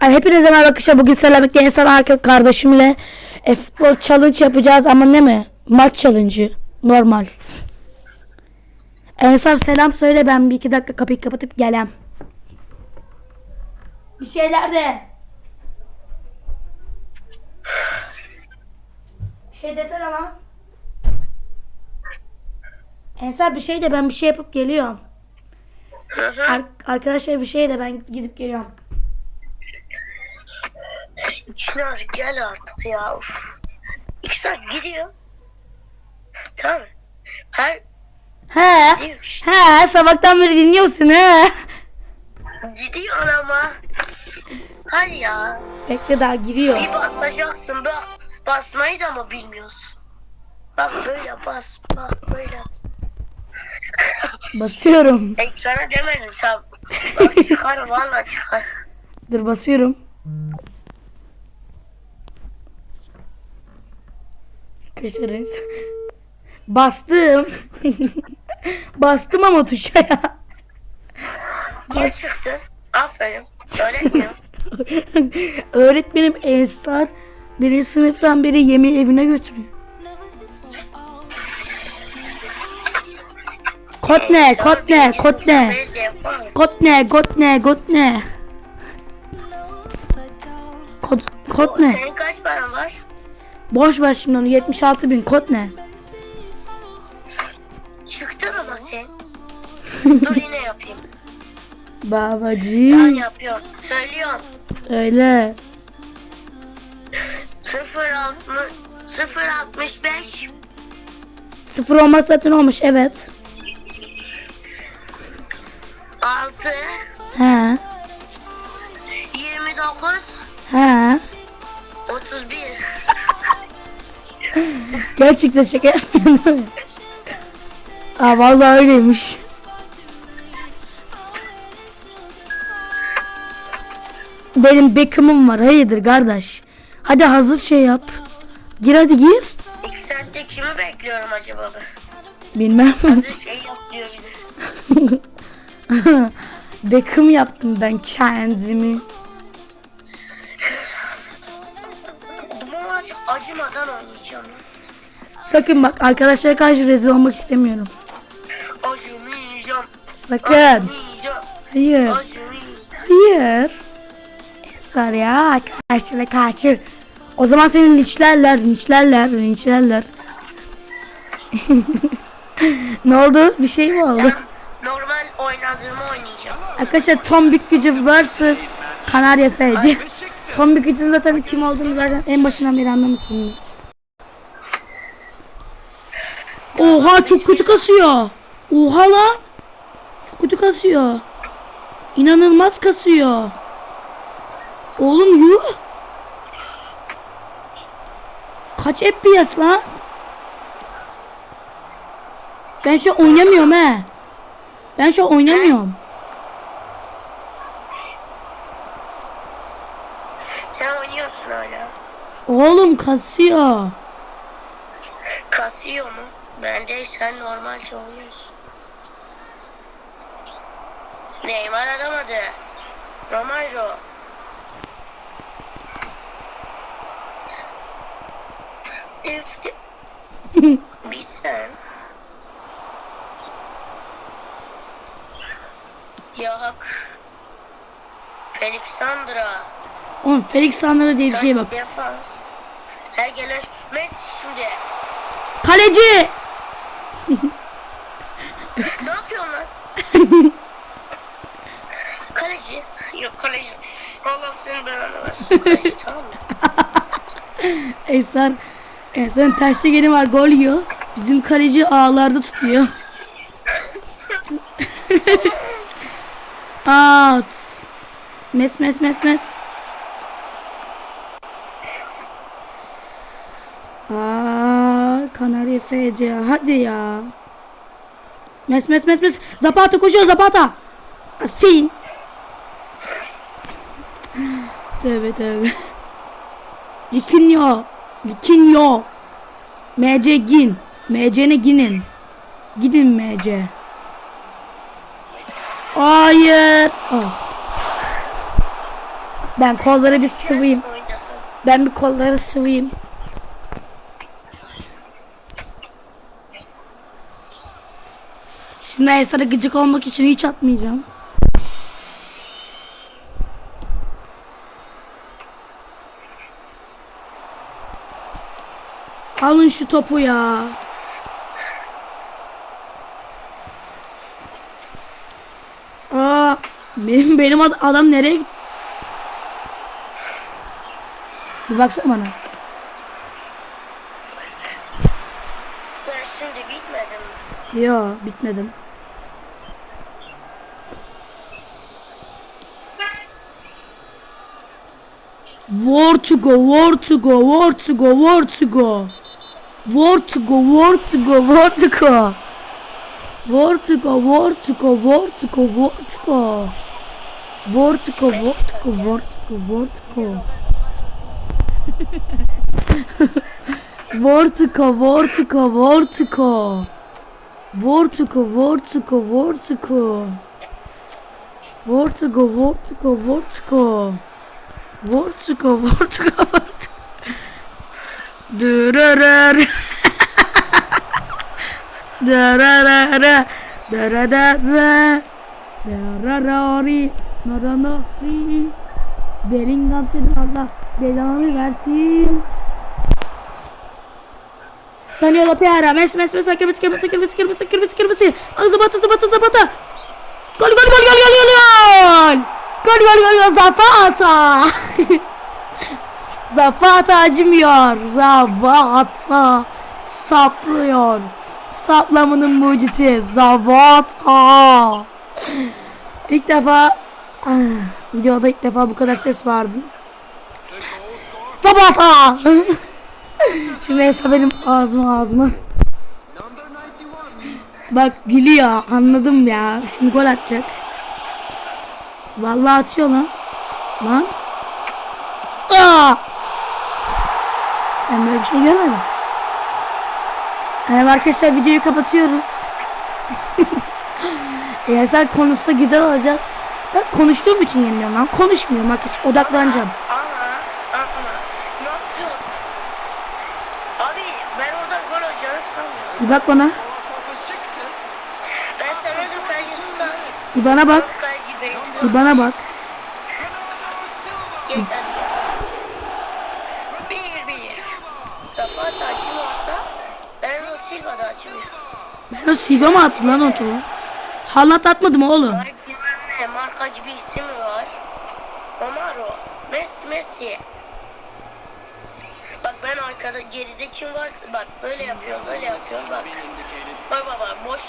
Hepinize merhaba arkadaşlar. Bugün Selamet Gençler arka kardeşimle e, futbol challenge yapacağız ama ne mi? Maç challenge'ı. Normal. Ensar selam söyle ben bir iki dakika kapıyı kapatıp gelem. Bir şeyler de. Bir şey desene lan. Ensar bir şey de ben bir şey yapıp geliyorum. Ar- arkadaşlar bir şey de ben gidip geliyorum. Çınar gel artık ya. Uf. İki saat gidiyor. Tamam. Her He. gidiyor. He sabahtan beri dinliyorsun he. Gidiyor ama. Hadi ya. Bekle daha giriyor. Bir basacaksın bak. Basmayı da mı bilmiyorsun? Bak böyle bas. Bak böyle. Basıyorum. E, sana demedim sen. Bak çıkar valla çıkar. Dur basıyorum. Kaçırız. Bastım. Bastım ama tuşa ya. Niye çıktın? Aferin. Öğretmiyor. Öğretmenim Ensar birinci sınıftan beri yemeği evine götürüyor. Kod ne? Kod ne? Kod ne? Biz de yaparız. Kod ne? Kod ne? Kod ne? Kod, kod ne? Senin kaç paran var? Boş ver şimdi onu 76 bin kod ne? Çıktın ama sen. Dur yine yapayım. Ben Babacığım yapıyorum. Söylüyorum. öyle. 0 60 0 65 Sıfır olmaz zaten olmuş evet. 6 He Gerçekten şaka yapmıyorum? Aa vallahi öyleymiş. Benim Beckham'ım var. Hayırdır kardeş? Hadi hazır şey yap. Gir hadi gir. 2 saatte kimi bekliyorum acaba ben? Bilmem. Hazır şey yap diyor. Beckham yaptım ben kendimi. Bu maç acımadan oynayacağım. Sakın bak arkadaşlara karşı rezil olmak istemiyorum. Sakın. Hayır. Hayır. Ensar ya arkadaşlara karşı. O zaman seni linçlerler, linçlerler, linçlerler. ne oldu? Bir şey mi oldu? Normal oynadığımı oynayacağım. Arkadaşlar Tombik gücü vs Kanarya FC. Tombik gücün zaten kim olduğunu zaten en başından beri anlamışsınız. Oha çok kötü kasıyor. Oha lan. Çok kötü kasıyor. İnanılmaz kasıyor. Oğlum yuh. Kaç FPS lan? Ben şu an oynamıyorum he. Ben şu an oynamıyorum. Sen oynuyorsun hala. Oğlum kasıyor. Kasıyor mu? Bence sen normalce oynuyorsun. Neymar alamadı. Romario. Tifti. Bir sen. Yok. Alexandra. Oğlum Felix Sandra diye bir şey bak. Defans. Her gelen Messi şimdi. Kaleci. Ne yapıyorsun lan? kaleci. Yok kaleci. Allah senin belanı versin. Kaleci tamam mı? Eser. Eser'in taşta geni var gol yiyor. Bizim kaleci ağlarda tutuyor. Out. Mes mes mes mes. Aa, Kanarya FC. Hadi ya. Mes mes mes mes. Zapata koşuyor Zapata. Sin. Tövbe tövbe. Likinyo. Likinyo. MC Gin. MC'ne ginin. Gidin MC. Hayır. Oh. Ben kolları bir sıvayım. Ben bir kolları sıvayım. Şimdi Esra'ya gıcık olmak için hiç atmayacağım. Alın şu topu ya. Aa, benim benim ad- adam nereye gitti? Bir baksana bana. Sen şimdi bitmedin mi? Yo bitmedim. War to go, war to go, war to go, war to go. War to go, war to go, war to go. War to go, war to go, war to go, war to go. War to go, war to go, war to go, war to go. Vortico, Vortico, Vortico. Vortico, Vortico, Vortico. Vortico, Vortico, Vortico. Vortico, Vortico, Vortico. Dırırır. Dırırır. Dırırır. Dırırır. Naranori. Bellingham senin Allah belanı versin. Danilo Pereira, Messi, Messi, Messi, kırmızı, kırmızı, kırmızı, kırmızı, kırmızı, kırmızı. Ah, Zapata, Zapata, Zapata. Gol, gol, gol, gol, gol, gol, gol. Gol, gol, gol, gol, Zapata. Zapata acımıyor. Zapata saplıyor. Saplamanın mucidi Zapata. İlk defa ah, videoda ilk defa bu kadar ses vardı. Zapata. Şimdi Esra benim ağzıma ağzıma. Bak gülüyor anladım ya. Şimdi gol atacak. Vallahi atıyor lan. Lan. Aa! Ben böyle bir şey görmedim. Evet arkadaşlar videoyu kapatıyoruz. Eğer sen konuşsa güzel olacak. Ben konuştuğum için yeniliyorum lan. Konuşmuyorum bak hiç odaklanacağım. Bir bak bana. Bir bana bak. Bir bana bak. Hadi ya. Bir bir. Zapata açılmazsa Bernardo Silva da açılıyor. Ben o Silva mı attı lan o topu? Halat atmadım oğlum. Ay bilmem ne marka gibi isim var. Omaro. Messi Messi. Bak ben arkada geride kim varsa bak böyle yapıyor böyle yapıyor bak. Bak bak bak boş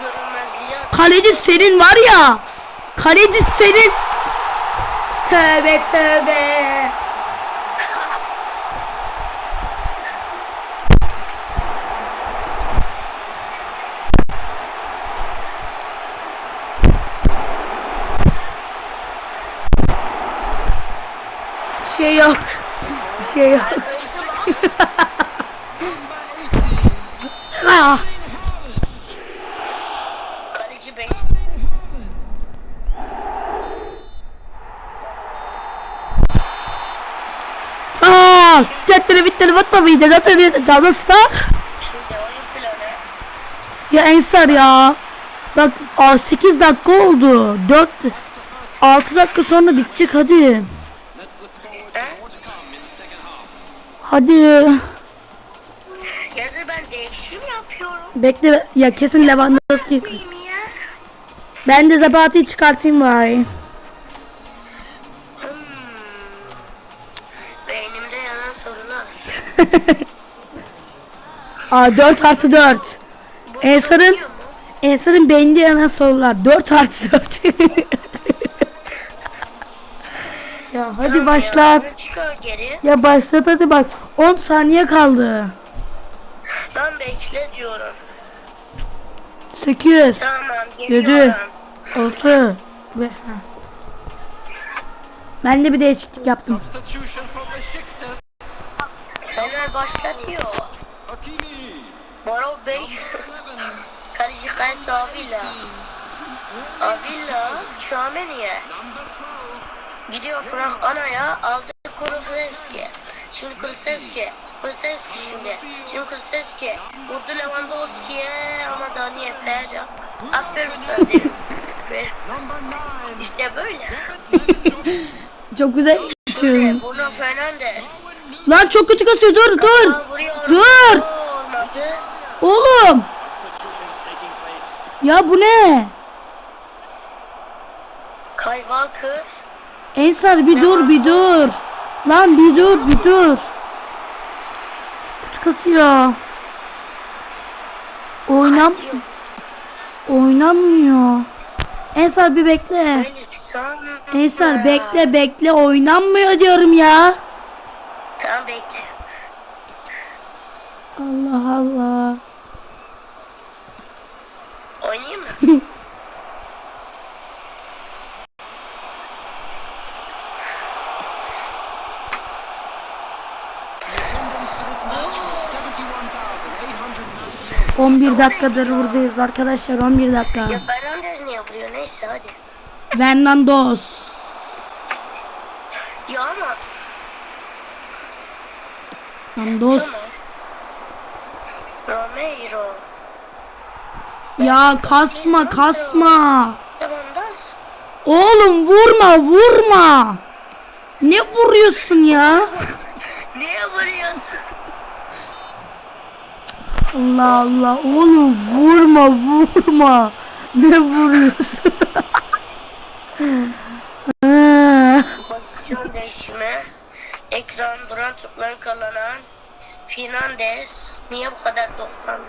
görünmezliği. Kaleci senin var ya. Kaleci senin. Tövbe tövbe. Bir şey yok. Bir şey yok. Ah. Kaleci ben. Aa, Cettleri bitleri vatma video. Star. Şimdi oyun planı. Ya Ensar ya. Bak aa, 8 dakika oldu. 4 6 dakika sonra bitecek hadi. Hadi. Ya da ben değişim yapıyorum. Bekle ya kesin Lewandowski. Ben de Zapata'yı çıkartayım bari. Aa 4 artı 4. Bu Ensar'ın? Ensar'ın beyninde yanan sorular. 4 artı 4. ya hadi Tamam başlat. Ya, çıkıyor geri. Ya başlat hadi bak. 10 saniye kaldı. Ben bekle diyorum. 8 Tamam geliyorum. 6 ve ha. Ben de bir değişiklik yaptım. Substitution from Besiktas. Fener başlatıyor. Baro Bey. 11. Kaleci Kaysa Avila. Avila. 12. Gidiyor Frank Ana'ya aldı Kulusevski. Şimdi Kulusevski. Kulusevski şimdi. Şimdi Kulusevski. Vurdu Lewandowski'ye ama Dani Efer. Aferin sana derim. İşte böyle. Çok güzel. Bruno Fernandes. Lan çok kötü kasıyor dur dur. Dur. Oğlum. Ya bu ne? Kyle Walker. Ensar bir dur bir dur. Lan bir dur bir dur. Çok kötü kasıyor. Oynam oynanmıyor. Ensar bir bekle. Ensar bekle bekle oynanmıyor diyorum ya. Tamam bekle. Allah Allah. Oynayayım mı? 71,898. 11 dakikadır buradayız arkadaşlar 11 dakika. ya Fernandes niye vuruyor? Neyse hadi. Fernandos. Ya ama Fernandos. Romero. Ya kasma kasma. Lewandowski. Oğlum vurma vurma. Ne vuruyorsun ya? Niye vuruyorsun? Allah Allah oğlum vurma vurma. Ne vuruyorsun? Pozisyon değişimi. Ekran duran topların kallanan. Fernandes. Niye bu kadar 91?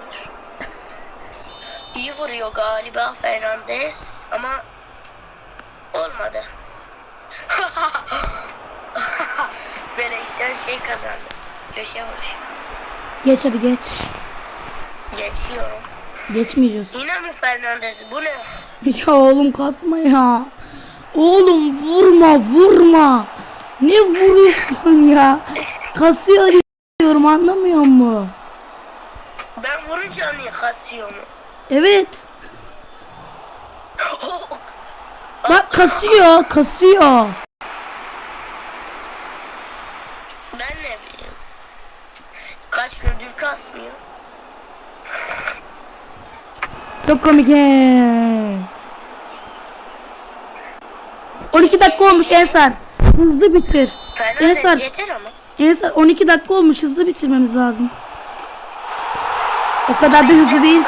İyi vuruyor galiba Fernandes ama olmadı. Böyle işten şey kazandı. Köşe vuruşu. geç hadi geç. Geçiyorum. Geçmeyeceğiz. Yine mi Fernandes? Bu ne? Ya oğlum kasma ya. Oğlum vurma vurma. Ne vuruyorsun ya? Kasıyor diyorum anlamıyor mu? Vurunca niye kasıyor mu? Evet. Bak kasıyor kasıyor. Ben ne bileyim. Kaç gündür kasmıyor. Çok komik he. 12 dakika olmuş Ensar. Hızlı bitir. Ensar, yeter ama. Ensar 12 dakika olmuş hızlı bitirmemiz lazım. O kadar da hızlı değil.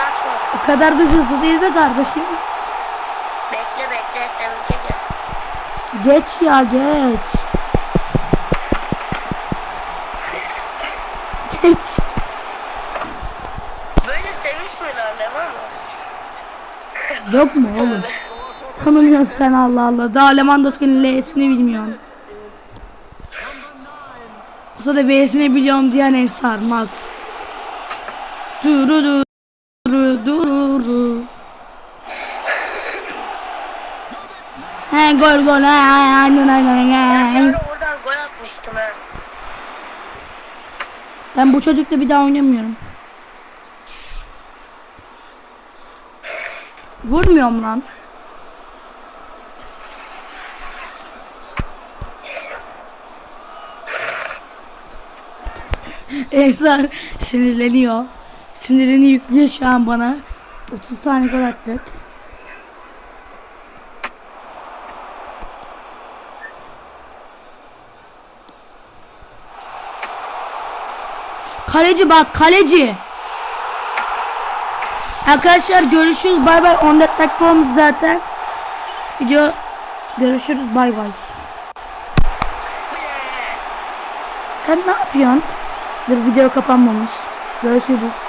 O kadar da hızlı değil de kardeşim. Bekle bekle sevince gel. Geç ya geç. Geç. Böyle sevinç mi lan Levanos? Yok mu oğlum? Tanımıyorsun sen Allah Allah. Daha Lewandowski'nin L'sini bilmiyorsun. Olsa da V'sini biliyorum diyen Ensar Max. Duru duru duru duru. He gol gol aynen aynen aynen. oradan gol atmıştım ha. Ben bu çocukla bir daha oynamıyorum. Vurmuyorum lan. Ensar sinirleniyor. Sinirini yüklüyor şu an bana. 30 tane gol atacak. Kaleci bak kaleci. Arkadaşlar görüşürüz bay bay 14 dakika olmuş zaten. Video görüşürüz bay bay. Sen ne yapıyorsun? Dur video kapanmamış. Görüşürüz.